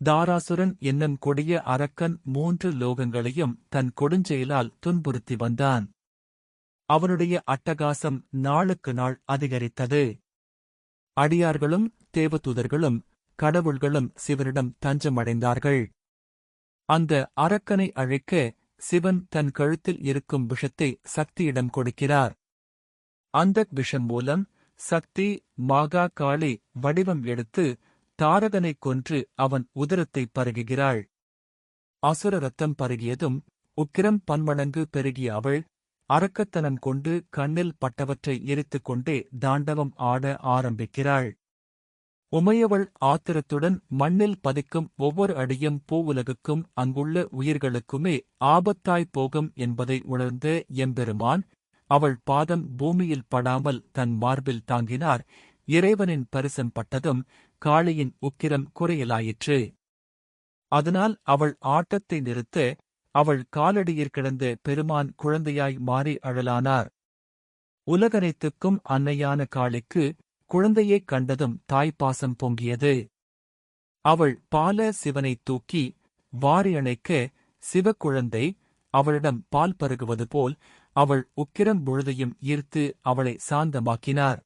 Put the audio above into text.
தாராசுரன் என்னும் கொடிய அரக்கன் மூன்று லோகங்களையும் தன் கொடுஞ்செயலால் துன்புறுத்தி வந்தான். அவனுடைய அட்டகாசம் நாளுக்கு நாள் அதிகரித்தது. அடியார்களும் தேவதூதர்களும் கடவுள்களும் சிவனிடம் தஞ்சமடைந்தார்கள். அந்த அரக்கனை அழைக்க சிவன் தன் கழுத்தில் இருக்கும் விஷத்தை சக்தியிடம் கொடுக்கிறார். அந்த விஷம் மூலம் சக்தி மாகா காளி வடிவம் எடுத்து தாரகனைக் கொன்று அவன் உதரத்தை பருகுகிறாள். அசுர ரத்தம் பருகியதும் உக்கிரம் பன்மடங்கு பெருகிய அவள் அரக்கத்தனம் கொண்டு கண்ணில் பட்டவற்றை எரித்துக் கொண்டே தாண்டவம் ஆட ஆரம்பிக்கிறாள். உமையவள் ஆத்திரத்துடன் மண்ணில் பதிக்கும் ஒவ்வொரு அடியும் பூவுலகுக்கும் அங்குள்ள உயிர்களுக்குமே ஆபத்தாய் போகும் என்பதை உணர்ந்த எம்பெருமான் அவள் பாதம் பூமியில் படாமல் தன் மார்பில் தாங்கினார். இறைவனின் பரிசம் பட்டதும் காளியின் உக்கிரம் குறையலாயிற்று. அதனால் அவள் ஆட்டத்தை நிறுத்த அவள் காலடியில் கிடந்த பெருமான் குழந்தையாய் மாறி அழலானார். உலகனைத்துக்கும் அன்னையான காளிக்கு குழந்தையைக் கண்டதும் தாய்ப்பாசம் பொங்கியது. அவள் பால சிவனைத் தூக்கி வாரி அணைக்க சிவக்குழந்தை அவளிடம் பால் பருகுவது போல் அவள் உக்கிரம் முழுதையும் ஈர்த்து அவளை சாந்தமாக்கினார்.